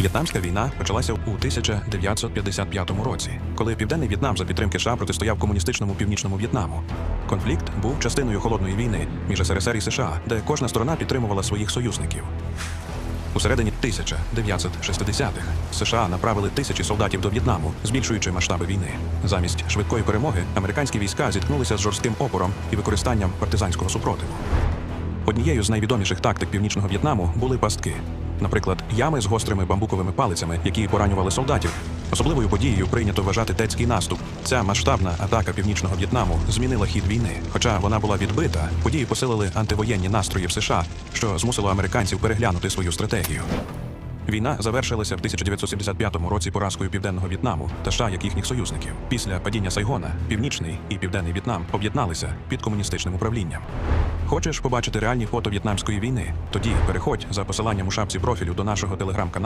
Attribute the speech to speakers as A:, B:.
A: В'єтнамська війна почалася у 1955 році, коли південний В'єтнам за підтримки США протистояв комуністичному північному В'єтнаму. Конфлікт був частиною холодної війни між СРСР і США, де кожна сторона підтримувала своїх союзників. У середині 1960-х США направили тисячі солдатів до В'єтнаму, збільшуючи масштаби війни. Замість швидкої перемоги американські війська зіткнулися з жорстким опором і використанням партизанського супротиву. Однією з найвідоміших тактик північного В'єтнаму були пастки. Наприклад, ями з гострими бамбуковими палицями, які поранювали солдатів. Особливою подією прийнято вважати тецький наступ. Ця масштабна атака північного В'єтнаму змінила хід війни. Хоча вона була відбита, події посилили антивоєнні настрої в США, що змусило американців переглянути свою стратегію. Війна завершилася в 1975 році поразкою південного В'єтнаму та США як їхніх союзників. Після падіння Сайгона північний і південний В'єтнам об'єдналися під комуністичним управлінням. Хочеш побачити реальні фото в'єтнамської війни? Тоді переходь за посиланням у шапці профілю до нашого телеграм-каналу.